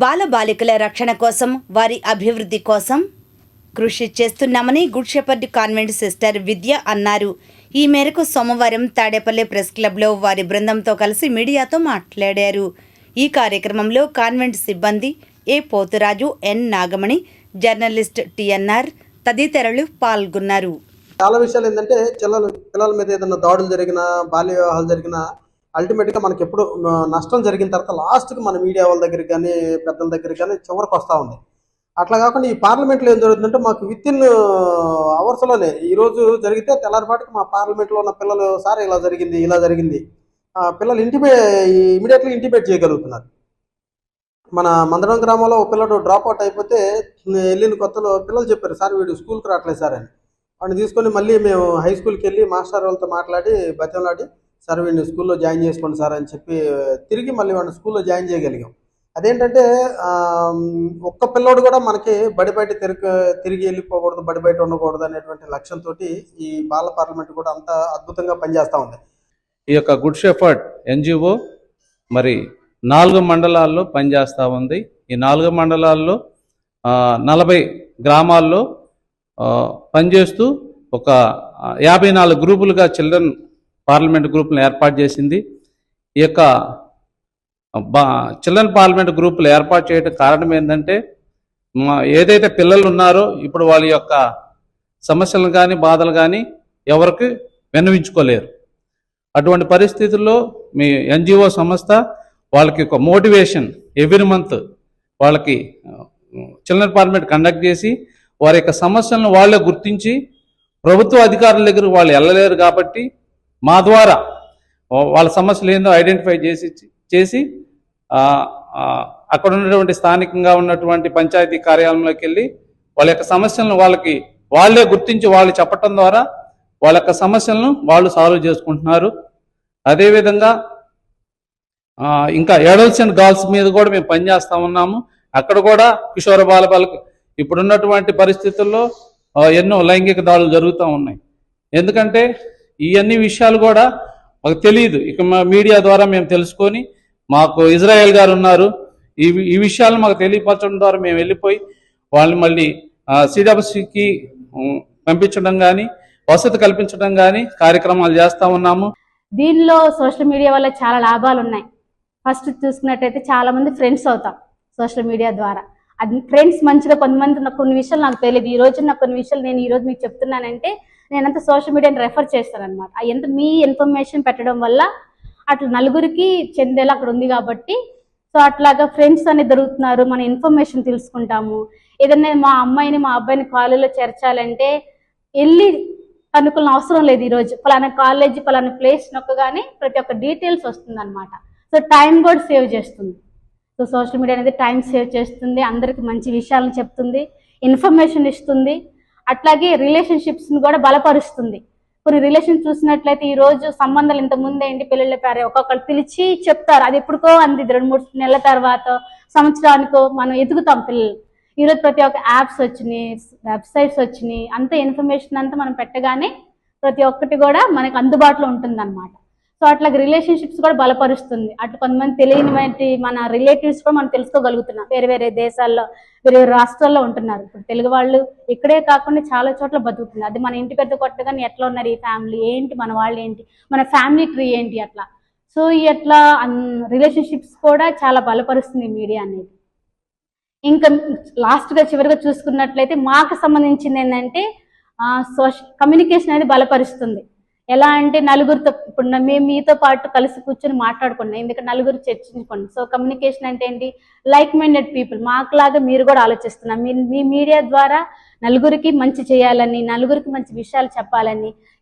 బాలబాలికల రక్షణ కోసం వారి అభివృద్ధి కోసం కృషి చేస్తున్నామని Good Shepherd convent sister Vidya అన్నారు. ఈ మేరకు సోమవారం తాడేపల్లి ప్రెస్ క్లబ్లో వారి బృందంతో కలిసి మీడియాతో మాట్లాడారు. ఈ కార్యక్రమంలో కాన్వెంట్ సిబ్బంది A Poturaju N Nagamani journalist TNR తదితరులు పాల్గొన్నారు. చాలా విషయాలు ఏంటంటే పిల్లలు పిల్లల మీద ఏదైనా దాడులు జరిగినా బాల్య వివాహాలు జరిగినా అల్టిమేట్గా మనకి ఎప్పుడు నష్టం జరిగిన తర్వాత లాస్ట్కి మన మీడియా వాళ్ళ దగ్గరికి కానీ పెద్దల దగ్గరికి కానీ చివరికి వస్తూ ఉంది. అట్లా కాకుండా ఈ పార్లమెంట్లో ఏం జరుగుతుందంటే మాకు విత్ ఇన్ అవర్స్లోనే ఈరోజు జరిగితే తెల్లారిపాటికి మా పార్లమెంట్లో ఉన్న పిల్లలు సార్ ఇలా జరిగింది ఇలా జరిగింది. పిల్లలు ఇంటిమే ఇమీడియట్లీ ఇంటిమేట్ చేయగలుగుతున్నారు. మన మందడం గ్రామంలో ఒక పిల్లడు డ్రాప్ అవుట్ అయిపోతే వెళ్ళిన కొత్తలో పిల్లలు చెప్పారు సార్ వీడు స్కూల్కి రావట్లేదు సార్ అని. వాడిని తీసుకొని మళ్ళీ మేము హై స్కూల్కి వెళ్ళి మాస్టర్ వాళ్ళతో మాట్లాడి బతంలాడి సార్ వీడిని స్కూల్లో జాయిన్ చేసుకోండి సార్ అని చెప్పి తిరిగి మళ్ళీ వాడిని స్కూల్లో జాయిన్ చేయగలిగాం. అదేంటంటే ఒక్క పిల్లోడు కూడా మనకి బడి బయట తిరిగి తిరిగి వెళ్ళిపోకూడదు బడి బయట ఉండకూడదు అనేటువంటి లక్ష్యంతో ఈ బాల పార్లమెంట్ కూడా అంత అద్భుతంగా పనిచేస్తూ ఉంది. ఈ యొక్క గుడ్ షెఫర్డ్ ఎన్జిఓ మరి నాలుగు మండలాల్లో పనిచేస్తూ ఉంది. ఈ నాలుగు మండలాల్లో నలభై గ్రామాల్లో పనిచేస్తూ ఒక యాభై నాలుగు గ్రూపులుగా చిల్డ్రన్ పార్లమెంట్ గ్రూపులను ఏర్పాటు చేసింది. ఈ యొక్క బా చిల్డ్రన్ పార్లమెంట్ గ్రూపులు ఏర్పాటు చేయడం కారణం ఏంటంటే ఏదైతే పిల్లలు ఉన్నారో ఇప్పుడు వాళ్ళ యొక్క సమస్యలు కానీ బాధలు కానీ ఎవరికి విన్నవించుకోలేరు. అటువంటి పరిస్థితుల్లో మీ ఎన్జిఓ సంస్థ వాళ్ళకి ఒక మోటివేషన్ ఎవ్రీ మంత్ వాళ్ళకి చిల్డ్రన్ పార్లమెంట్ కండక్ట్ చేసి వారి యొక్క సమస్యలను వాళ్ళే గుర్తించి ప్రభుత్వ అధికారుల దగ్గర వాళ్ళు వెళ్ళలేరు కాబట్టి మా ద్వారా వాళ్ళ సమస్యలు ఏందో ఐడెంటిఫై చేసి చేసి అక్కడ ఉన్నటువంటి స్థానికంగా ఉన్నటువంటి పంచాయతీ కార్యాలయంలోకి వెళ్ళి వాళ్ళ యొక్క సమస్యలను వాళ్ళకి వాళ్ళే గుర్తించి వాళ్ళు చెప్పటం ద్వారా వాళ్ళ యొక్క సమస్యలను వాళ్ళు సాల్వ్ చేసుకుంటున్నారు. అదేవిధంగా ఇంకా ఎడల్స్ అండ్ గర్ల్స్ మీద కూడా మేము పనిచేస్తా ఉన్నాము. అక్కడ కూడా కిషోర బాలబాలకు ఇప్పుడున్నటువంటి పరిస్థితుల్లో ఎన్నో లైంగిక దాడులు జరుగుతూ ఉన్నాయి. ఎందుకంటే ఇవన్నీ విషయాలు కూడా మాకు తెలియదు. ఇక మా మీడియా ద్వారా మేము తెలుసుకొని మాకు ఇజ్రాయెల్ గారు ఉన్నారు. ఈ ఈ విషయాలు మాకు తెలియపరచడం ద్వారా మేము వెళ్ళిపోయి వాళ్ళని మళ్ళీ సిడబ్సికి పంపించడం కానీ వసతి కల్పించడం కానీ కార్యక్రమాలు చేస్తూ ఉన్నాము. దీనిలో సోషల్ మీడియా వల్ల చాలా లాభాలు ఉన్నాయి. ఫస్ట్ చూసుకున్నట్టయితే చాలా మంది ఫ్రెండ్స్ అవుతాం సోషల్ మీడియా ద్వారా. అది ఫ్రెండ్స్ మంచిగా కొంతమంది నాకు కొన్ని విషయాలు నాకు తెలియదు. ఈ రోజు నాకు కొన్ని విషయాలు నేను ఈ రోజు మీకు చెప్తున్నానంటే నేనంతా సోషల్ మీడియాని రెఫర్ చేస్తాను అనమాట ఎంత మీ ఇన్ఫర్మేషన్ పెట్టడం వల్ల అట్లా నలుగురికి చెందేలా అక్కడ ఉంది కాబట్టి సో అట్లాగా ఫ్రెండ్స్ అనేది దొరుకుతున్నారు మన ఇన్ఫర్మేషన్ తెలుసుకుంటాము. ఏదైనా మా అమ్మాయిని మా అబ్బాయిని కాలేజీలో చేర్చాలంటే వెళ్ళి కనుక్కున్న అవసరం లేదు ఈరోజు పలానా కాలేజ్ పలానా ప్లేస్ నొక్కగానే ప్రతి ఒక్క డీటెయిల్స్ వస్తుంది అనమాట సో టైం కూడా సేవ్ చేస్తుంది. సో సోషల్ మీడియా అనేది టైం సేవ్ చేస్తుంది అందరికి మంచి విషయాలను చెప్తుంది ఇన్ఫర్మేషన్ ఇస్తుంది. అట్లాగే రిలేషన్షిప్స్ని కూడా బలపరుస్తుంది. కొన్ని రిలేషన్ చూసినట్లయితే ఈ రోజు సంబంధాలు ఇంత ముందే ఏంటి? పెళ్ళిళ్ళ పేరు ఒక్కొక్కరు పిలిచి చెప్తారు. అది ఎప్పుడుకో అంది రెండు మూడు నెలల తర్వాత సంవత్సరానికో మనం ఎదుగుతాం పిల్లలు. ఈరోజు ప్రతి ఒక్క యాప్స్ వచ్చినాయి వెబ్సైట్స్ వచ్చినాయి అంత ఇన్ఫర్మేషన్ అంతా మనం పెట్టగానే ప్రతి ఒక్కటి కూడా మనకి అందుబాటులో ఉంటుంది సో అట్లా రిలేషన్షిప్స్ కూడా బలపరుస్తుంది. అటు కొంతమంది తెలియని మన రిలేటివ్స్ కూడా మనం తెలుసుకోగలుగుతున్నాం. వేరే వేరే దేశాల్లో వేరే వేరే రాష్ట్రాల్లో ఉంటున్నారు. ఇప్పుడు తెలుగు వాళ్ళు ఇక్కడే కాకుండా చాలా చోట్ల బతుకుతున్నారు. అది మన ఇంటి పెద్ద కొట్టగానే ఎట్లా ఉన్నారు ఈ ఫ్యామిలీ ఏంటి? మన వాళ్ళు ఏంటి? మన ఫ్యామిలీ ట్రీ ఏంటి అట్లా? సో ఈ అట్లా రిలేషన్షిప్స్ కూడా చాలా బలపరుస్తుంది మీడియా అనేది. ఇంకా లాస్ట్గా చివరిగా చూసుకున్నట్లయితే మాకు సంబంధించింది ఏంటంటే సోషల్ కమ్యూనికేషన్ అనేది బలపరుస్తుంది. ఎలా అంటే నలుగురితో ఇప్పుడు మేము మీతో పాటు కలిసి కూర్చొని మాట్లాడుకున్నాం. ఎందుకంటే నలుగురు చర్చించుకోండి సో కమ్యూనికేషన్ అంటే ఏంటి? లైక్ మైండెడ్ పీపుల్ మాకులాగా మీరు కూడా ఆలోచిస్తున్నారు. మీ మీ మీడియా ద్వారా నలుగురికి మంచి చేయాలని నలుగురికి మంచి విషయాలు చెప్పాలని